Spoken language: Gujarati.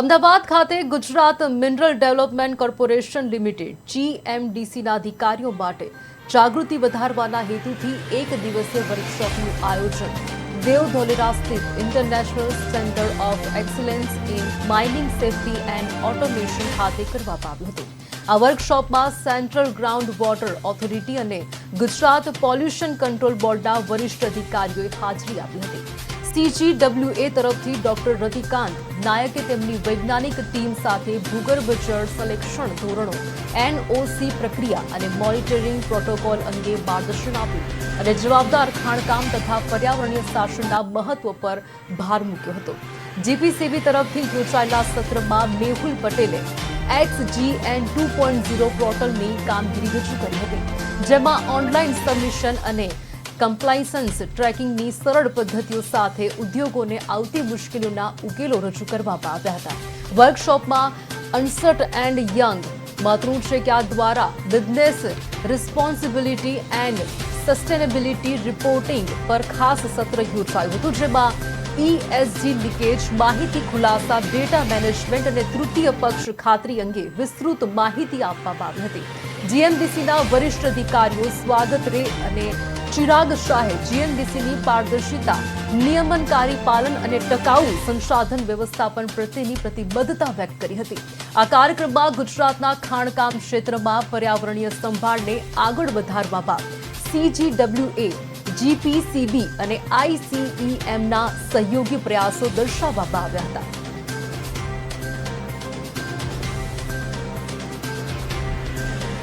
અમદાવાદ ખાતે Gujarat mineral development corporation limited જીએમડીસીના અધિકારીઓ માટે જાગૃતિ વધારવાના હેતુથી એક દિવસીય વર્કશોપનું આયોજન. દેવ ધોલેરા સ્થિત international centre of excellence in mining safety and automation ખાતે કરવામાં આવ્યું હતું. આ વર્કશોપમાં સેન્ટ્રલ ગ્રાઉન્ડ વોટર ઓથોરિટી અને ગુજરાત પોલ્યુશન કંટ્રોલ બોર્ડના વરિષ્ઠ અધિકારીઓએ હાજરી આપી હતી. સીજીડબ્લ્યુએ તરફથી ડોક્ટર રતિકાંત નાયકે તેમની વૈજ્ઞાનિક ટીમ સાથે ભૂગર્ભ જળ સલેક્ષણ ધોરણો, એનઓસી પ્રક્રિયા અને મોનિટરિંગ પ્રોટોકોલ અંગે માર્ગદર્શન આપ્યું અને જવાબદાર ખાણકામ તથા પર્યાવરણીય શાસનના મહત્વ પર ભાર મૂક્યો હતો. જીપીસીબી તરફથી યોજાયેલા સત્રમાં મેહુલ પટેલે એક્સજીએન ટુ પોઈન્ટ ઝીરો પોર્ટલની કામગીરી રજૂ કરી હતી, જેમાં ઓનલાઈન સબમિશન અને કમ્પ્લાયન્સ ટ્રેકિંગની સરળ પદ્ધતિઓ સાથે ઉદ્યોગોને આવતી મુશ્કેલીઓના ઉકેલો રજૂ કરવામાં આવ્યા હતા. વર્કશોપમાં અનસટ એન્ડ યંગ મતનું છે કે આ દ્વારા business responsibility and sustainability reporting પર ખાસ સત્ર યોજાયું હતું, જેમાં ઈએસજી લીકેજ, માહિતી ખુલાસા ડેટા મેનેજમેન્ટ અને તૃતીય પક્ષ ખાતરી અંગે વિસ્તૃત માહિતી આપવામાં આવી હતી. જીએમડીસીના વરિષ્ઠ અધિકારીઓ સ્વાગત રે અને ચિરાગ શાહે જીએમડીસીની પારદર્શિતા, નિયમનકારી પાલન અને ટકાઉ સંસાધન વ્યવસ્થાપન પ્રત્યેની પ્રતિબદ્ધતા વ્યક્ત કરી હતી. આ કાર્યક્રમમાં ગુજરાતના ખાણકામ ક્ષેત્રમાં પર્યાવરણીય સંભાળને આગળ વધારવામાં સીજીડબ્લ્યુએ, જીપીસીબી અને આઈસીઈએમના સહયોગી પ્રયાસો દર્શાવવામાં આવ્યા હતા.